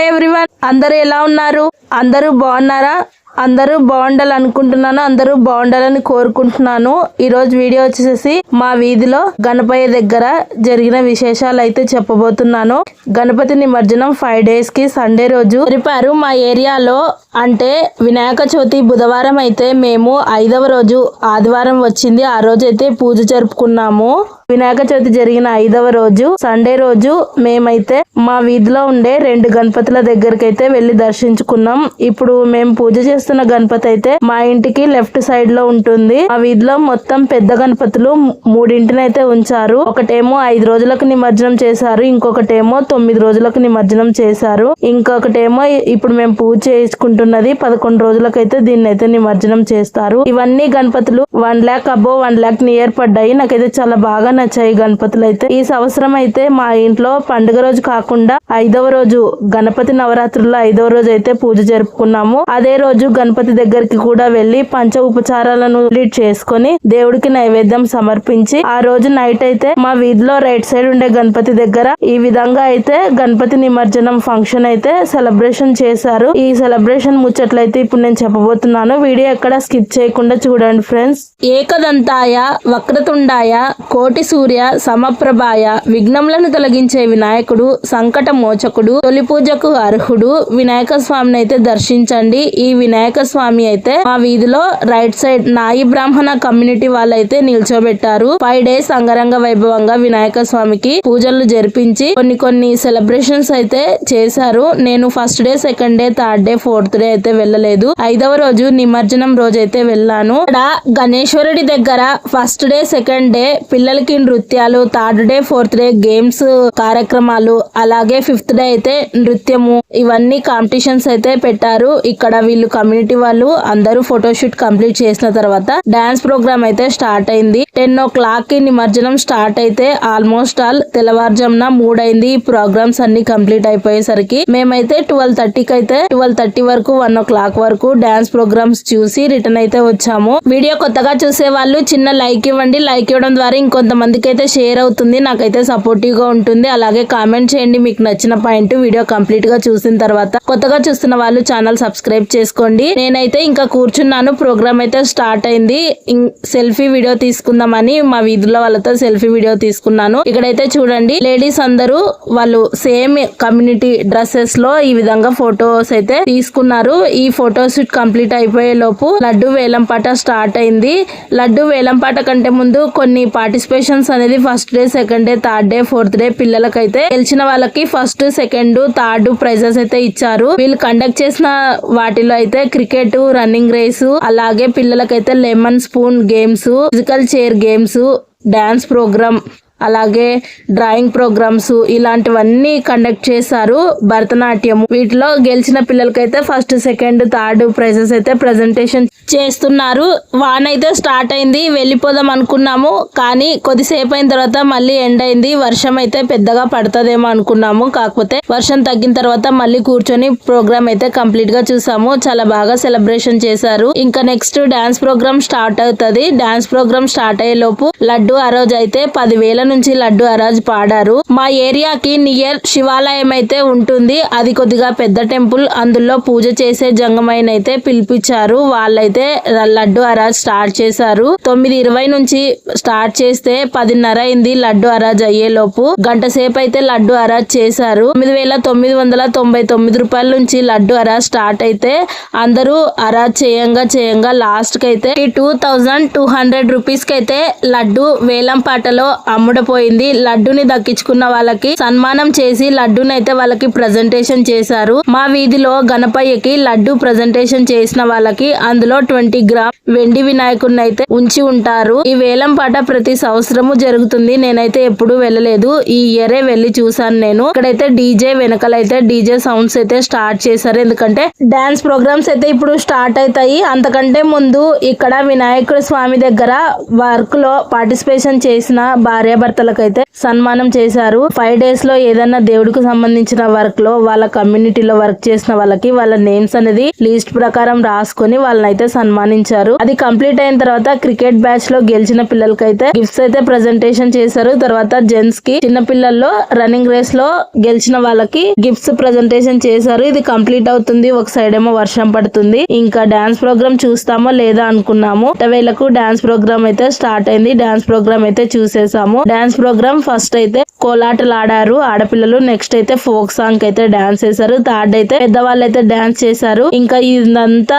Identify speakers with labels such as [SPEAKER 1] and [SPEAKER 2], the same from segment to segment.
[SPEAKER 1] Hi everyone అందరూ ఎలా ఉన్నారు? అందరూ బాగున్నారా? అందరూ బాగుండాలి అనుకుంటున్నాను అందరూ బాగుండాలని కోరుకుంటున్నాను. ఈరోజు వీడియో వచ్చేసి మా వీధిలో గణపయ్య దగ్గర జరిగిన విశేషాలు అయితే చెప్పబోతున్నాను. గణపతి నిమజ్జనం ఫైవ్ డేస్కి సండే రోజు. జరిపారు మా ఏరియాలో అంటే వినాయక చవితి బుధవారం అయితే మేము ఐదవ రోజు ఆదివారం వచ్చింది. ఆ రోజు అయితే పూజ జరుపుకున్నాము. వినాయక చవితి జరిగిన ఐదవ రోజు సండే రోజు మేమైతే మా వీధిలో ఉండే రెండు గణపతుల దగ్గరికి అయితే వెళ్ళి దర్శించుకున్నాం. ఇప్పుడు మేము పూజ చేస్తున్న గణపతి అయితే మా ఇంటికి లెఫ్ట్ సైడ్లో ఉంటుంది. మా వీధిలో మొత్తం పెద్ద గణపతులు మూడింటిని అయితే ఉంచారు. ఒకటేమో ఐదు రోజులకు నిమజ్జనం చేశారు ఇంకొకటేమో తొమ్మిది రోజులకు నిమజ్జనం చేశారు. ఇంకొకటేమో ఇప్పుడు మేము పూజ చేసుకుంటున్నది పదకొండు రోజులకైతే దీన్ని అయితే నిమజ్జనం చేస్తారు. ఇవన్నీ గణపతులు one lakh above one lakh near పడ్డాయి. నాకైతే చాలా బాగా నచ్చాయి గణపతులు అయితే ఈ సంవత్సరం అయితే మా ఇంట్లో పండుగ రోజు కాకుండా ఐదవ రోజు గణపతి నవరాత్రుల్లో ఐదవ రోజు అయితే పూజ జరుపుకున్నాము. అదే రోజు గణపతి దగ్గరికి కూడా వెళ్ళి పంచ ఉపచారాలను చేసుకుని చేసుకొని దేవుడికి నైవేద్యం సమర్పించి ఆ రోజు నైట్ అయితే మా వీధిలో రైట్ సైడ్ ఉండే గణపతి దగ్గర ఈ విధంగా అయితే గణపతి నిమజ్జనం ఫంక్షన్ అయితే సెలబ్రేషన్ చేశారు. ఈ సెలబ్రేషన్ ముచ్చట్లయితే ఇప్పుడు నేను చెప్పబోతున్నాను. వీడియో ఎక్కడ స్కిప్ చేయకుండా చూడండి ఫ్రెండ్స్. ఏకదంతాయ వక్రతుండాయ కోటి సూర్య సమప్రభాయ విఘ్నములను తొలగించే వినాయకుడు సంకట మోచకుడు తొలి పూజకు అర్హుడు. వినాయక స్వామిని అయితే దర్శించండి. ఈ వినాయక స్వామి అయితే మా వీధిలో రైట్ సైడ్ నాయి బ్రాహ్మణ కమ్యూనిటీ వాళ్ళైతే నిల్చోబెట్టారు. ఫైవ్ డేస్ అంగరంగ వైభవంగా వినాయక స్వామికి పూజలు జరిపించి కొన్ని కొన్ని సెలబ్రేషన్స్ అయితే చేశారు. నేను first day second day third day fourth day అయితే వెళ్ళలేదు. ఐదవ రోజు నిమజ్జనం రోజు అయితే వెళ్ళాను. ఇక్కడ గణేశ్వరుడి దగ్గర ఫస్ట్ డే సెకండ్ డే పిల్లలకి నృత్యాలు third day fourth day games కార్యక్రమాలు అలాగే ఫిఫ్త్ డే అయితే నృత్యము. ఇవన్నీ కాంపిటీషన్స్ అయితే పెట్టారు. ఇక్కడ వీళ్ళు కమ్యూనిటీ వాళ్ళు అందరూ ఫోటోషూట్ కంప్లీట్ చేసిన తర్వాత డాన్స్ ప్రోగ్రామ్ అయితే స్టార్ట్ అయింది. టెన్ ఓ క్లాక్కి నిమజ్జనం స్టార్ట్ అయితే ఆల్మోస్ట్ ఆల్ తెల్లవారుజామున మూడైంది. ఈ ప్రోగ్రామ్స్ అన్ని కంప్లీట్ అయిపోయేసరికి మేమైతే ట్వెల్వ్ థర్టీకి అయితే ట్వెల్వ్ థర్టీ వరకు వన్ ఓ క్లాక్ వరకు డాన్స్ ప్రోగ్రామ్స్ చూసి రిటర్న్ అయితే వచ్చాము. వీడియో కొత్తగా చూసే వాళ్ళు చిన్న లైక్ ఇవ్వండి. లైక్ ఇవ్వడం ద్వారా ఇంకొంతమంది అందుకైతే షేర్ అవుతుంది నాకైతే సపోర్టివ్గా ఉంటుంది. అలాగే కామెంట్ చేయండి మీకు నచ్చిన పాయింట్ వీడియో కంప్లీట్గా చూసిన తర్వాత. కొత్తగా చూస్తున్న వాళ్ళు ఛానల్ సబ్స్క్రైబ్ చేసుకోండి. నేనైతే ఇంకా కూర్చున్నాను ప్రోగ్రామ్ అయితే స్టార్ట్ అయింది. సెల్ఫీ వీడియో తీసుకుందామని మా వీధిలో వాళ్ళతో సెల్ఫీ వీడియో తీసుకున్నాను. ఇక్కడైతే చూడండి లేడీస్ అందరూ వాళ్ళు సేమ్ కమ్యూనిటీ డ్రెస్సెస్లో ఈ విధంగా ఫొటోస్ అయితే తీసుకున్నారు. ఈ ఫోటో షూట్ కంప్లీట్ అయిపోయే లోపు లడ్డు వేలంపాట స్టార్ట్ అయింది. లడ్డు వేలంపాట కంటే ముందు కొన్ని పార్టిసిపేషన్ పార్టిసిపేషన్స్ అనేది first day second day third day fourth day పిల్లలకైతే గెలిచిన వాళ్ళకి ఫస్ట్ సెకండ్ థర్డ్ ప్రైజెస్ అయితే ఇచ్చారు. వీళ్ళు కండక్ట్ చేసిన వాటిలో అయితే క్రికెట్ రన్నింగ్ రేసు అలాగే పిల్లలకైతే lemon spoon games physical chair games dance programme అలాగే డ్రాయింగ్ ప్రోగ్రామ్స్ ఇలాంటివన్నీ కండక్ట్ చేశారు భరతనాట్యం వీటిలో గెలిచిన పిల్లలకైతే ఫస్ట్ సెకండ్ థర్డ్ ప్రైజెస్ అయితే ప్రెజెంటేషన్ చేస్తున్నారు. వాన్ అయితే స్టార్ట్ అయింది వెళ్ళిపోదాం అనుకున్నాము. కానీ కొద్దిసేపు అయిన తర్వాత మళ్ళీ ఎండ్ అయింది. వర్షం అయితే పెద్దగా పడుతుందేమో అనుకున్నాము. కాకపోతే వర్షం తగ్గిన తర్వాత మళ్ళీ కూర్చొని ప్రోగ్రామ్ అయితే కంప్లీట్గా చూసాము. చాలా బాగా సెలబ్రేషన్ చేశారు. ఇంకా నెక్స్ట్ డాన్స్ ప్రోగ్రామ్ స్టార్ట్ అవుతుంది. డాన్స్ ప్రోగ్రామ్ స్టార్ట్ అయ్యే లోపు లడ్డు ఆ రోజు అయితే పదివేల నుంచి లడ్డు అరాజ్ పాడారు. మా ఏరియాకి నియర్ శివాలయం అయితే ఉంటుంది. అది కొద్దిగా పెద్ద టెంపుల్. అందులో పూజ చేసే జంగమైన అయితే పిలిపించారు. వాళ్ళైతే లడ్డు అరాజ్ స్టార్ట్ చేశారు. తొమ్మిది ఇరవై నుంచి స్టార్ట్ చేస్తే పదిన్నర అయింది లడ్డు అరాజ్ అయ్యేలోపు. గంట సేపు అయితే లడ్డు అరాజ్ చేశారు. తొమ్మిది వేల తొమ్మిది వందల తొంభై తొమ్మిది రూపాయల నుంచి లడ్డు అరాజ్ స్టార్ట్ అయితే అందరూ అరాజ్ చేయంగా చేయంగా లాస్ట్కి అయితే టూ థౌజండ్ టూ హండ్రెడ్ రూపీస్కి అయితే లడ్డు వేలం పాటలో పోయింది. లడ్డుని దక్కించుకున్న వాళ్ళకి సన్మానం చేసి లడ్డుని అయితే వాళ్ళకి ప్రజెంటేషన్ చేశారు. మా వీధిలో గణపయ్యకి లడ్డు ప్రజెంటేషన్ చేసిన వాళ్ళకి అందులో ట్వంటీ గ్రామ్ వెండి వినాయకుడిని అయితే ఉంచి ఉంటారు. ఈ వేలం పాట ప్రతి సంవత్సరము జరుగుతుంది. నేనైతే ఎప్పుడు వెళ్ళలేదు. ఈ ఇయరే వెళ్ళి చూసాను నేను. ఇక్కడైతే డీజే వెనకలైతే డీజే సౌండ్స్ అయితే స్టార్ట్ చేశారు. ఎందుకంటే డాన్స్ ప్రోగ్రామ్స్ అయితే ఇప్పుడు స్టార్ట్ అవుతాయి. అంతకంటే ముందు ఇక్కడ వినాయకుడు స్వామి దగ్గర వర్క్లో పార్టిసిపేషన్ చేసిన భార్యాభర్త అయితే సన్మానం చేశారు. ఫైవ్ డేస్లో ఏదైనా దేవుడికి సంబంధించిన వర్క్లో వాళ్ళ కమ్యూనిటీలో వర్క్ చేసిన వాళ్ళకి వాళ్ళ నేమ్స్ అనేది లిస్ట్ ప్రకారం రాసుకొని వాళ్ళని అయితే సన్మానించారు. అది కంప్లీట్ అయిన తర్వాత క్రికెట్ బ్యాచ్లో గెలిచిన పిల్లలకైతే గిఫ్ట్స్ అయితే ప్రెజెంటేషన్ చేశారు. తర్వాత జెంట్స్కి చిన్న పిల్లల్లో రన్నింగ్ రేస్లో గెలిచిన వాళ్ళకి గిఫ్ట్స్ ప్రెజెంటేషన్ చేశారు. ఇది కంప్లీట్ అవుతుంది. ఒక సైడ్ ఏమో వర్షం పడుతుంది. ఇంకా డాన్స్ ప్రోగ్రామ్ చూస్తామో లేదా అనుకున్నాము. వేళకు డాన్స్ ప్రోగ్రామ్ అయితే స్టార్ట్ అయింది. డాన్స్ ప్రోగ్రామ్ అయితే చూసేసాము. డాన్స్ డాన్స్ ప్రోగ్రామ్ ఫస్ట్ అయితే కోలాటలు ఆడారు ఆడపిల్లలు నెక్స్ట్ అయితే ఫోక్ సాంగ్ అయితే డాన్స్ చేశారు. థర్డ్ అయితే పెద్దవాళ్ళు అయితే డాన్స్ చేశారు. ఇంకా ఇదంతా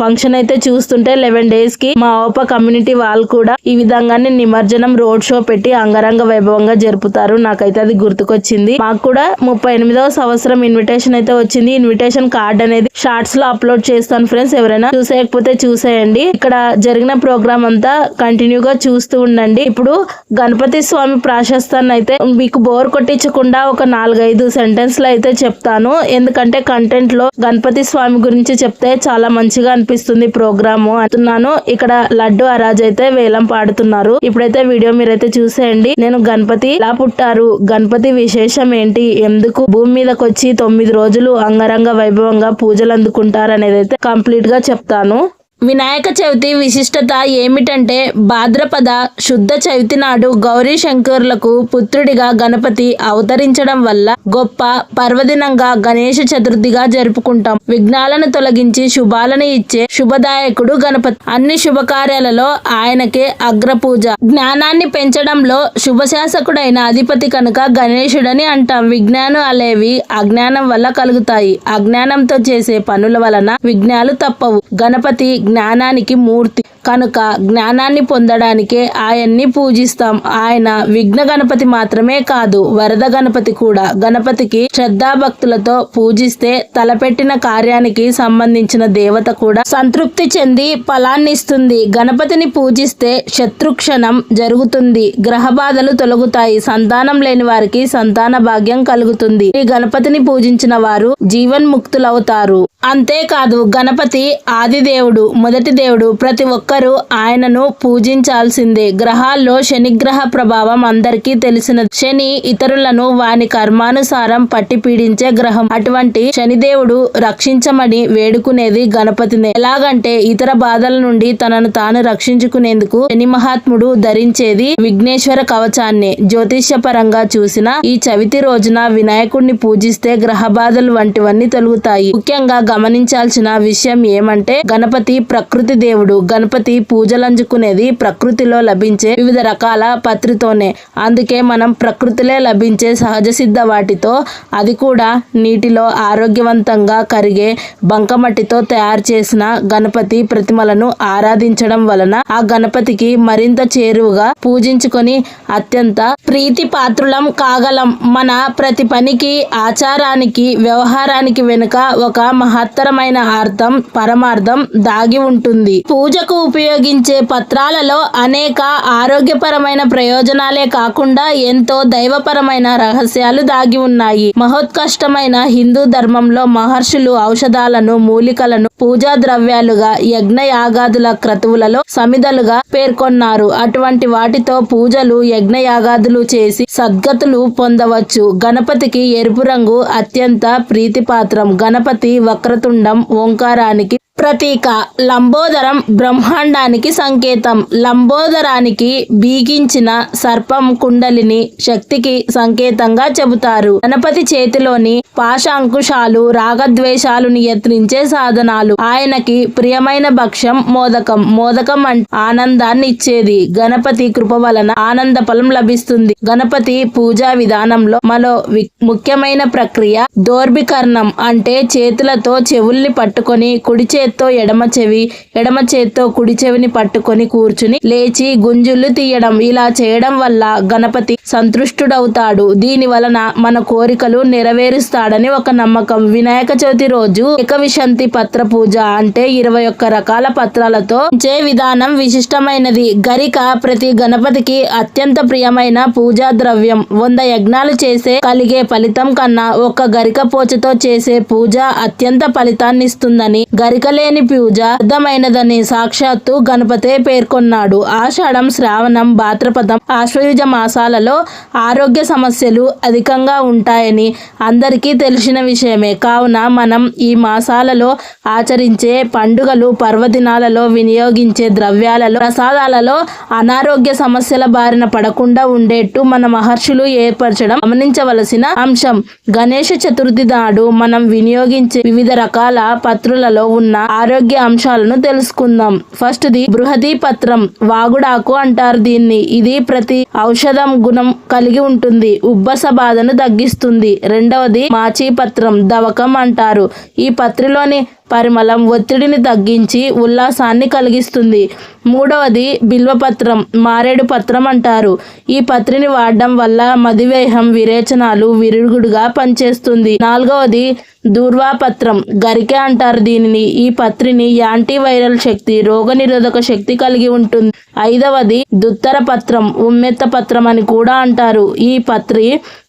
[SPEAKER 1] ఫంక్షన్ అయితే చూస్తుంటే లెవెన్ డేస్కి మా ఓప కమ్యూనిటీ వాళ్ళు కూడా ఈ విధంగానే నిమజ్జనం రోడ్ షో పెట్టి అంగరంగ వైభవంగా జరుపుతారు. నాకైతే అది గుర్తుకొచ్చింది. మాకు కూడా ముప్పై ఎనిమిదవ సంవత్సరం ఇన్విటేషన్ అయితే వచ్చింది. ఇన్విటేషన్ కార్డ్ అనేది షార్ట్స్లో అప్లోడ్ చేస్తాను ఫ్రెండ్స్. ఎవరైనా చూసేయకపోతే చూసేయండి. ఇక్కడ జరిగిన ప్రోగ్రామ్ అంతా కంటిన్యూ గా చూస్తూ ఉండండి. ఇప్పుడు గణపతి స్వామి ప్రాశస్తాన్ని అయితే మీకు బోర్ కొట్టించకుండా ఒక నాలుగైదు సెంటెన్స్లో అయితే చెప్తాను. ఎందుకంటే కంటెంట్లో గణపతి స్వామి గురించి చెప్తే చాలా మంచిగా అనిపిస్తుంది ప్రోగ్రామ్ అంటున్నాను. ఇక్కడ లడ్డు అరాజ్ అయితే వేలం పాడుతున్నారు. ఇప్పుడైతే వీడియో మీరైతే చూసేయండి. నేను గణపతి ఎలా పుట్టారు గణపతి విశేషం ఏంటి ఎందుకు భూమి మీదకి వచ్చి తొమ్మిది రోజులు అంగరంగ వైభవంగా పూజలు అందుకుంటారు అనేది అయితే కంప్లీట్గా చెప్తాను. వినాయక చవితి విశిష్టత ఏమిటంటే భాద్రపద శుద్ధ చవితి నాడు గౌరీ శంకర్లకు పుత్రుడిగా గణపతి అవతరించడం వల్ల గొప్ప పర్వదినంగా గణేష చతుర్థిగా జరుపుకుంటాం. విఘ్నాలను తొలగించి శుభాలను ఇచ్చే శుభదాయకుడు గణపతి. అన్ని శుభకార్యాలలో ఆయనకే అగ్రపూజ. జ్ఞానాన్ని పెంచడంలో శుభశాసకుడైన అధిపతి కనుక గణేశుడని అంటాం. విజ్ఞానం అలేవి అజ్ఞానం వల్ల కలుగుతాయి. అజ్ఞానంతో చేసే పనుల వలన విఘ్నాలు తప్పవు. గణపతి జ్ఞానానికి మూర్తి. కనుక జ్ఞానాన్ని పొందడానికే ఆయన్ని పూజిస్తాం. ఆయన విఘ్న గణపతి మాత్రమే కాదు వరద గణపతి కూడా. గణపతికి శ్రద్ధాభక్తులతో పూజిస్తే తలపెట్టిన కార్యానికి సంబంధించిన దేవత కూడా సంతృప్తి చెంది ఫలాన్నిస్తుంది. గణపతిని పూజిస్తే శత్రుక్షణం జరుగుతుంది. గ్రహ బాధలు తొలగుతాయి. సంతానం లేని వారికి సంతాన భాగ్యం కలుగుతుంది. ఈ గణపతిని పూజించిన వారు జీవన్ముక్తులవుతారు. అంతేకాదు గణపతి ఆదిదేవుడు. మొదటి దేవుడు. ప్రతి ఒక్కరూ ఆయనను పూజించాల్సిందే. గ్రహాల్లో శనిగ్రహ ప్రభావం అందరికీ తెలిసిన శని ఇతరులను వాని కర్మానుసారం పట్టి పీడించే గ్రహం. అటువంటి శనిదేవుడు రక్షించమని వేడుకునేది గణపతినే. ఎలాగంటే ఇతర బాధల నుండి తనను తాను రక్షించుకునేందుకు శని మహాత్ముడు ధరించేది విఘ్నేశ్వర కవచాన్ని. జ్యోతిష్య పరంగా చూసిన ఈ చవితి రోజున వినాయకుడిని పూజిస్తే గ్రహ బాధలు వంటివన్నీ తొలుగుతాయి. ముఖ్యంగా గమనించాల్సిన విషయం ఏమంటే గణపతి ప్రకృతి దేవుడు. గణపతి పూజలంజుకునేది ప్రకృతిలో లభించే వివిధ రకాల పత్రితోనే. అందుకే మనం ప్రకృతిలో లభించే సహజ సిద్ధ వాటితో అది కూడా నీటిలో ఆరోగ్యవంతంగా కరిగే బంకమట్టితో తయారు చేసిన గణపతి ప్రతిమలను ఆరాధించడం వలన ఆ గణపతికి మరింత చేరువుగా పూజించుకొని అత్యంత ప్రీతి పాత్రులం కాగలం. మన ప్రతి పనికి ఆచారానికి వ్యవహారానికి వెనుక ఒక మహత్తరమైన అర్థం పరమార్థం దాగి ఉంటుంది. పూజకు ఉపయోగించే పత్రాలలో అనేక ఆరోగ్యపరమైన ప్రయోజనాలే కాకుండా ఎంతో దైవపరమైన రహస్యాలు దాగి ఉన్నాయి. మహోత్కష్టమైన హిందూ ధర్మంలో మహర్షులు ఔషధాలను మూలికలను పూజా ద్రవ్యాలుగా యజ్ఞ యాగాదుల క్రతువులలో సమిధలుగా పేర్కొన్నారు. అటువంటి వాటితో పూజలు యజ్ఞ యాగాదులు చేసి సద్గతులు పొందవచ్చు. గణపతికి ఎరుపు రంగు అత్యంత ప్రీతిపాత్రం. గణపతి వక్రతుండం ఓంకారానికి ప్రతీక. లంబోదరం బ్రహ్మాండానికి సంకేతం. లంబోదరానికి బీగించిన సర్పం కుండలిని శక్తికి సంకేతంగా చెబుతారు. గణపతి చేతిలోని పాశాంకుశాలు రాగద్వేషాలు నియంత్రించే సాధనాలు. ఆయనకి ప్రియమైన భక్ష్యం మోదకం. మోదకం అంటే ఆనందాన్ని ఇచ్చేది గణపతి కృప వలన ఆనంద ఫలం లభిస్తుంది. గణపతి పూజా విధానంలో మరో వి- ముఖ్యమైన ప్రక్రియ దోర్భికర్ణం అంటే చేతులతో చెవుల్ని పట్టుకొని కుడి చేత్తో ఎడమ చెవి ఎడమ చేత్తో కుడి చెవిని పట్టుకొని కూర్చుని లేచి గుంజులు తీయడం. ఇలా చేయడం వల్ల గణపతి సంతృష్టుడవుతాడు. దీని వలన మన కోరికలు నెరవేరుస్తాడని ఒక నమ్మకం. వినాయక చవితి రోజు ఏకవిశంతి పత్ర పూజ అంటే ఇరవై ఒక్క రకాల పత్రాలతో చే విధానం విశిష్టమైనది. గరిక ప్రతి గణపతికి అత్యంత ప్రియమైన పూజా ద్రవ్యం. వంద యజ్ఞాలు చేసే కలిగే ఫలితం కన్నా ఒక్క గరిక పోచతో చేసే పూజ అత్యంత ఫలితాన్ని ఇస్తుందని గరిక ఎక్కలేని పూజ అర్థమైనదని సాక్షాత్తు గణపతే పేర్కొన్నాడు. ఆషాఢం శ్రావణం భాద్రపదం ఆశ్వయుజ మాసాలలో ఆరోగ్య సమస్యలు అధికంగా ఉంటాయని అందరికీ తెలిసిన విషయమే. కావున మనం ఈ మాసాలలో ఆచరించే పండుగలు పర్వదినాలలో వినియోగించే ద్రవ్యాలలో ప్రసాదాలలో అనారోగ్య సమస్యల బారిన పడకుండా ఉండేట్టు మన మహర్షులు ఏర్పరచడం గమనించవలసిన అంశం. గణేష చతుర్థి నాడు మనం వినియోగించే వివిధ రకాల పత్రులలో ఉన్న ఆరోగ్య అంశాలను తెలుసుకుందాం. ఫస్ట్ ది బృహదీ పత్రం వాగుడాకు అంటారు దీన్ని. ఇది ప్రతి ఔషధం గుణం కలిగి ఉంటుంది. ఉబ్బస బాధను తగ్గిస్తుంది. రెండవది మాచీ పత్రం దవకం అంటారు. ఈ పత్రిలోని పరిమళం ఒత్తిడిని తగ్గించి ఉల్లాసాన్ని కలిగిస్తుంది. మూడవది బిల్వపత్రం మారేడు పత్రం అంటారు. ఈ పత్రిని వాడడం వల్ల మధుమేహం విరేచనాలు విరుగుడుగా పనిచేస్తుంది. నాలుగవది దూర్వాపత్రం గరికె అంటారు దీనిని. ఈ పత్రిని యాంటీవైరల్ శక్తి రోగనిరోధక శక్తి కలిగి ఉంటుంది. ఐదవది దుత్తర పత్రం ఉమ్మెత్త పత్రం అని కూడా అంటారు. ఈ పత్రి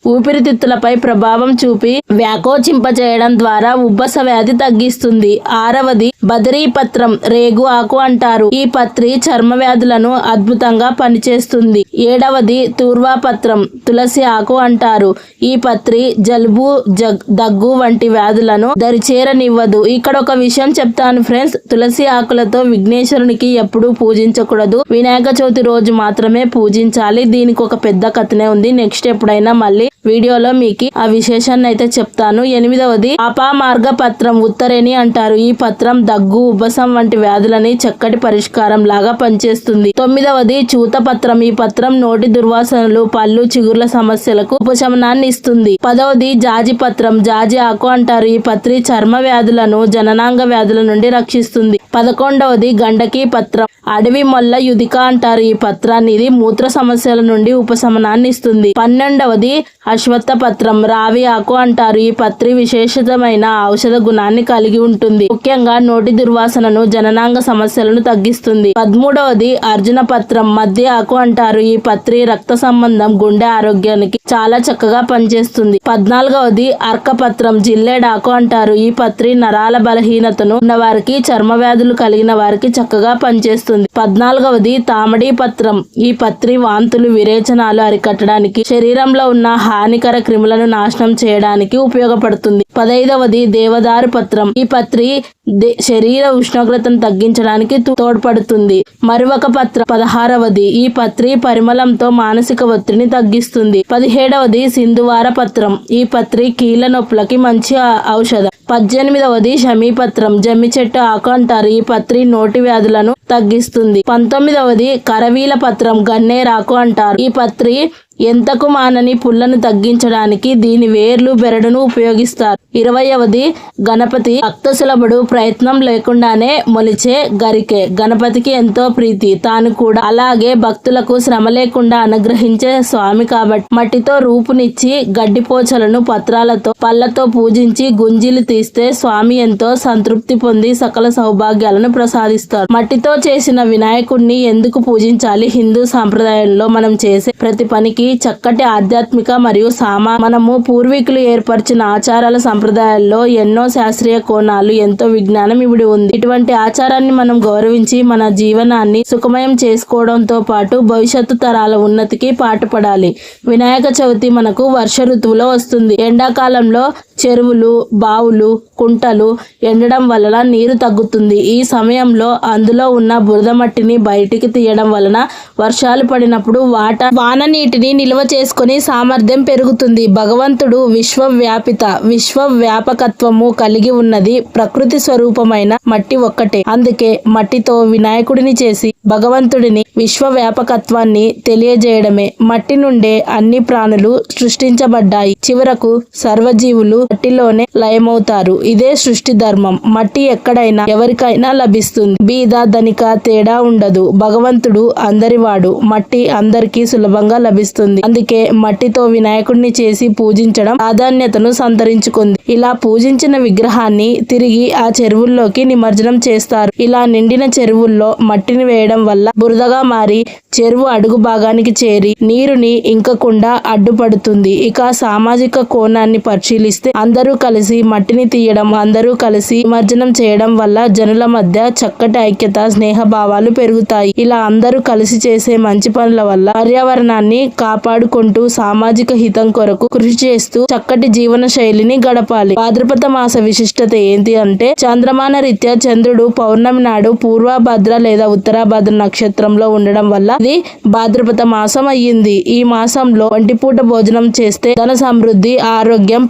[SPEAKER 1] ఊపిరితిత్తులపై ప్రభావం చూపి వ్యాకోచింప చేయడం ద్వారా ఉబ్బస వ్యాధి తగ్గిస్తుంది. ఆరవది బదరీ పత్రం రేగు ఆకు అంటారు. ఈ పత్రి చర్మ వ్యాధులను అద్భుతంగా పనిచేస్తుంది. ఏడవది తూర్వాపత్రం తులసి ఆకు అంటారు. ఈ పత్రి జలుబు జగ్ దగ్గు వంటి వ్యాధులను దరిచేరనివ్వదు. ఇక్కడ ఒక విషయం చెప్తాను ఫ్రెండ్స్. తులసి ఆకులతో విఘ్నేశ్వరునికి ఎప్పుడూ పూజించకూడదు. వినాయక చవితి రోజు మాత్రమే పూజించాలి. దీనికి ఒక పెద్ద కథనే ఉంది. నెక్స్ట్ ఎప్పుడైనా మళ్ళీ వీడియోలో మీకు ఆ విశేషాన్ని అయితే చెప్తాను. ఎనిమిదవది అపామార్గ పత్రం ఉత్తరేణి అంటారు. ఈ పత్రం దగ్గు ఉబ్బసం వంటి వ్యాధులని చక్కటి పరిష్కారం లాగా పనిచేస్తుంది. తొమ్మిదవది చూత పత్రం. ఈ పత్రం నోటి దుర్వాసనలు పళ్ళు చిగుర్ల సమస్యలకు ఉపశమనాన్ని ఇస్తుంది. పదవది జాజి పత్రం. జాజి ఆకు అంటారు. ఈ పత్రి చర్మ వ్యాధులను జననాంగ వ్యాధుల నుండి రక్షిస్తుంది. పదకొండవది గండకి పత్రం. అడవి మొల్ల యుదిక అంటారు. ఈ పత్రాన్ని ఇది మూత్ర సమస్యల నుండి ఉపశమనాన్ని ఇస్తుంది. పన్నెండవది అశ్వత్థ పత్రం రావి ఆకు అంటారు. ఈ పత్రి విశేషమైన ఔషధ గుణాన్ని కలిగి ఉంటుంది. ముఖ్యంగా నోటి దుర్వాసనను జననాంగ సమస్యలను తగ్గిస్తుంది. పదమూడవది అర్జున పత్రం మధ్య ఆకు అంటారు. ఈ పత్రి రక్త సంబంధం గుండె ఆరోగ్యానికి చాలా చక్కగా పనిచేస్తుంది. పద్నాలుగవది అర్కపత్రం జిల్లేడాకు అంటారు. ఈ పత్రి నరాల బలహీనతను ఉన్న వారికి చర్మ వ్యాధులు కలిగిన వారికి చక్కగా పనిచేస్తుంది. పద్నాలుగవది తామడి పత్రం. ఈ పత్రి వాంతులు విరేచనాలు అరికట్టడానికి శరీరంలో ఉన్న హానికర క్రిములను నాశనం చేయడానికి ఉపయోగపడుతుంది. పదైదవది దేవదారు పత్రం. ఈ పత్రి దే- శరీర ఉష్ణోగ్రతను తగ్గించడానికి తోడ్పడుతుంది. మరొక పత్ర. పదహారవది. ఈ పత్రి పరిమళంతో మానసిక ఒత్తిడిని తగ్గిస్తుంది. పదిహేడవది సింధువార పత్రం. ఈ పత్రి కీళ్ళ నొప్పులకి మంచి ఔషధం. పద్దెనిమిదవది షమీపత్రం జమ్మి చెట్టు ఆకు అంటారు ఈ పత్రి నోటి వ్యాధులను తగ్గిస్తుంది. పంతొమ్మిదవది కరవీల పత్రం. గన్నేరాకు అంటారు. ఈ పత్రి ఎంతకు మానని పుల్లను తగ్గించడానికి దీని వేర్లు బెరడును ఉపయోగిస్తారు. ఇరవయవది గణపతి భక్త సులభుడు ప్రయత్నం లేకుండానే మొలిచే గరికే. గణపతికి ఎంతో ప్రీతి. తాను కూడా అలాగే భక్తులకు శ్రమ లేకుండా అనుగ్రహించే స్వామి కాబట్టి మట్టితో రూపునిచ్చి గడ్డిపోచలను పత్రాలతో పళ్ళతో పూజించి గుంజీలు తీస్తే స్వామి ఎంతో సంతృప్తి పొంది సకల సౌభాగ్యాలను ప్రసాదిస్తారు. మట్టితో చేసిన వినాయకుడిని ఎందుకు పూజించాలి? హిందూ సాంప్రదాయంలో మనం చేసే ప్రతి పనికి చక్కటి ఆధ్యాత్మిక మరియు సామా మనము పూర్వీకులు ఏర్పరిచిన ఆచారాల సంప్రదాయాల్లో ఎన్నో శాస్త్రీయ కోణాలు ఎంతో విజ్ఞానం ఇవిడి ఉంది. ఇటువంటి ఆచారాన్ని మనం గౌరవించి మన జీవనాన్ని సుఖమయం చేసుకోవడంతో పాటు భవిష్యత్తు తరాల ఉన్నతికి పాటుపడాలి. వినాయక చవితి మనకు వర్ష ఋతువులో వస్తుంది. ఎండాకాలంలో చెరువులు బావులు కుంటలు ఎండడం వలన నీరు తగ్గుతుంది. ఈ సమయంలో అందులో ఉన్న బురద మట్టిని బయటికి తీయడం వలన వర్షాలు పడినప్పుడు వాట వాన నీటిని నిల్వ చేసుకొని సామర్థ్యం పెరుగుతుంది. భగవంతుడు విశ్వవ్యాపిత విశ్వ వ్యాపకత్వము కలిగి ఉన్నది ప్రకృతి స్వరూపమైన మట్టి ఒక్కటే. అందుకే మట్టితో వినాయకుడిని చేసి భగవంతుడిని విశ్వ వ్యాపకత్వాన్ని తెలియజేయడమే. మట్టి నుండే అన్ని ప్రాణులు సృష్టించబడ్డాయి. చివరకు సర్వజీవులు మట్టిలోనే లయమవుతారు. ఇదే సృష్టి ధర్మం. మట్టి ఎక్కడైనా ఎవరికైనా లభిస్తుంది. బీద ధనిక తేడా ఉండదు. భగవంతుడు అందరివాడు. మట్టి అందరికీ సులభంగా లభిస్తుంది. అందుకే మట్టితో వినాయకుడిని చేసి పూజించడం ప్రాధాన్యతను సంతరించుకుంది. ఇలా పూజించిన విగ్రహాన్ని తిరిగి ఆ చెరువుల్లోకి నిమజ్జనం చేస్తారు. ఇలా నిండిన చెరువుల్లో మట్టిని వేయడం వల్ల బురదగా మారి చెరువు అడుగు భాగానికి చేరి నీరుని ఇంకకుండా అడ్డుపడుతుంది. ఇక సామాజిక కోణాన్ని పరిశీలిస్తే అందరూ కలిసి మట్టిని తీయడం అందరూ కలిసి నిమజ్జనం చేయడం వల్ల జనుల మధ్య చక్కటి ఐక్యత స్నేహ భావాలు పెరుగుతాయి. ఇలా అందరూ కలిసి చేసే మంచి పనుల వల్ల పర్యావరణాన్ని కాపాడుకుంటూ సామాజిక హితం కొరకు కృషి చేస్తూ చక్కటి జీవన శైలిని గడపాలి. భాద్రపద మాస విశిష్టత ఏంటి అంటే చంద్రమాన రీత్యా చంద్రుడు పౌర్ణమి నాడు పూర్వభద్ర లేదా ఉత్తరాభద్ర నక్షత్రంలో ఉండడం వల్ల ఇది భాద్రపద మాసం అయ్యింది. ఈ మాసంలో ఒంటిపూట భోజనం చేస్తే ధన సమృద్ధి ఆరోగ్యం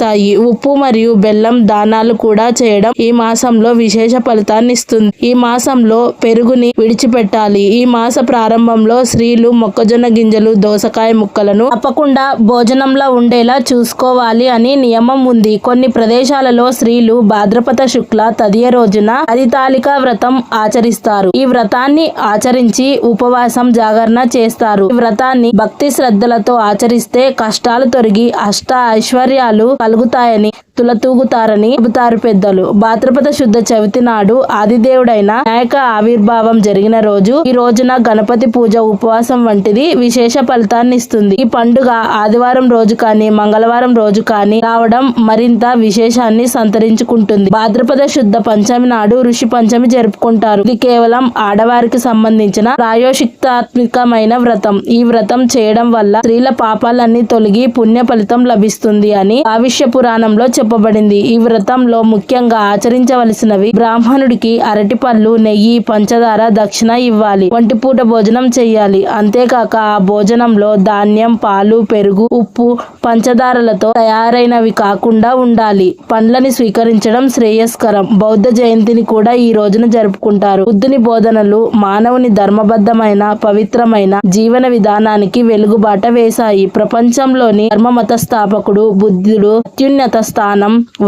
[SPEAKER 1] ప్రాప్తిస్తాయి ఉప్పు మరియు బెల్లం దానాలు కూడా చేయడం ఈ మాసంలో విశేష ఫలితాన్ని ఇస్తుంది. ఈ మాసంలో పెరుగుని విడిచిపెట్టాలి. ఈ మాస ప్రారంభంలో స్త్రీలు మొక్కజొన్న గింజలు దోసకాయ ముక్కలను తప్పకుండా భోజనంలో ఉండేలా చూసుకోవాలి అని నియమం ఉంది. కొన్ని ప్రదేశాలలో స్త్రీలు భాద్రపద శుక్ల తదియ రోజున హరితాలిక వ్రతం ఆచరిస్తారు. ఈ వ్రతాన్ని ఆచరించి ఉపవాసం జాగరణ చేస్తారు. ఈ వ్రతాన్ని భక్తి శ్రద్ధలతో ఆచరిస్తే కష్టాలు తొలగి అష్ట ఐశ్వర్యాలు కలుగుతాయని తులతూగుతారని చెబుతారు పెద్దలు. భాద్రపద శుద్ధ చవితి నాడు ఆదిదేవుడైన నాయక ఆవిర్భావం జరిగిన రోజు ఈ రోజున గణపతి పూజ ఉపవాసం వంటిది విశేష ఫలితాన్ని ఇస్తుంది. ఈ పండుగ ఆదివారం రోజు కానీ మంగళవారం రోజు కానీ రావడం మరింత విశేషాన్ని సంతరించుకుంటుంది. భాద్రపద శుద్ధ పంచమి నాడు ఋషి పంచమి జరుపుకుంటారు. ఇది కేవలం ఆడవారికి సంబంధించిన ప్రాయోషిక్తాత్మికమైన వ్రతం. ఈ వ్రతం చేయడం వల్ల స్త్రీల పాపాలన్నీ తొలగి పుణ్య ఫలితం లభిస్తుంది అని భావిష్య పురాణంలో చెప్పబడింది ఈ వ్రతంలో ముఖ్యంగా ఆచరించవలసినవి బ్రాహ్మణుడికి అరటిపళ్ళు నెయ్యి పంచదార దక్షిణ ఇవ్వాలి. ఒంటిపూట భోజనం చేయాలి అంతేకాక ఆ భోజనంలో ధాన్యం పాలు పెరుగు ఉప్పు పంచదారలతో తయారైనవి కాకుండా ఉండాలి. పండ్లని స్వీకరించడం శ్రేయస్కరం. బౌద్ధ జయంతిని కూడా ఈ రోజున జరుపుకుంటారు. బుద్ధుని బోధనలు మానవుని ధర్మబద్ధమైన పవిత్రమైన జీవన విధానానికి వెలుగుబాట వేశాయి. ప్రపంచంలోని ధర్మమత స్థాపకుడు బుద్ధుడు అత్యున్నత స్థానం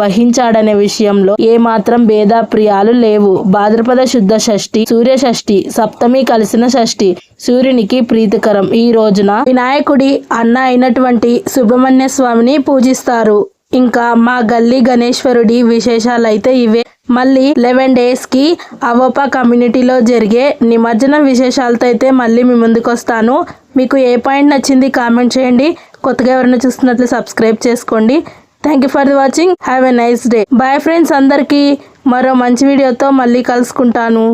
[SPEAKER 1] వహించాడనే విషయంలో ఏ మాత్రం భేదాప్రియాలు లేవు. భాద్రపద శుద్ధ షష్ఠి సూర్య షష్ఠి సప్తమి కలిసిన షష్ఠి సూర్యునికి ప్రీతికరం. ఈ రోజున వినాయకుడి అన్న అయినటువంటి సుబ్రహ్మణ్య స్వామిని పూజిస్తారు. ఇంకా మా గల్లీ గణేశ్వరుడి విశేషాలైతే ఇవే. మళ్ళీ లెవెన్ డేస్కి అవోపా కమ్యూనిటీలో జరిగే నిమజ్జనం విశేషాలతో అయితే మళ్ళీ మీ ముందుకు వస్తాను మీకు ఏ పాయింట్ నచ్చింది కామెంట్ చేయండి. కొత్తగా ఎవరైనా చూస్తున్నట్లు సబ్స్క్రైబ్ చేసుకోండి. Thank you for the watching have a nice day bye friends అందరికీ మరో మంచి వీడియోతో మళ్ళీ కలుసుకుంటాను.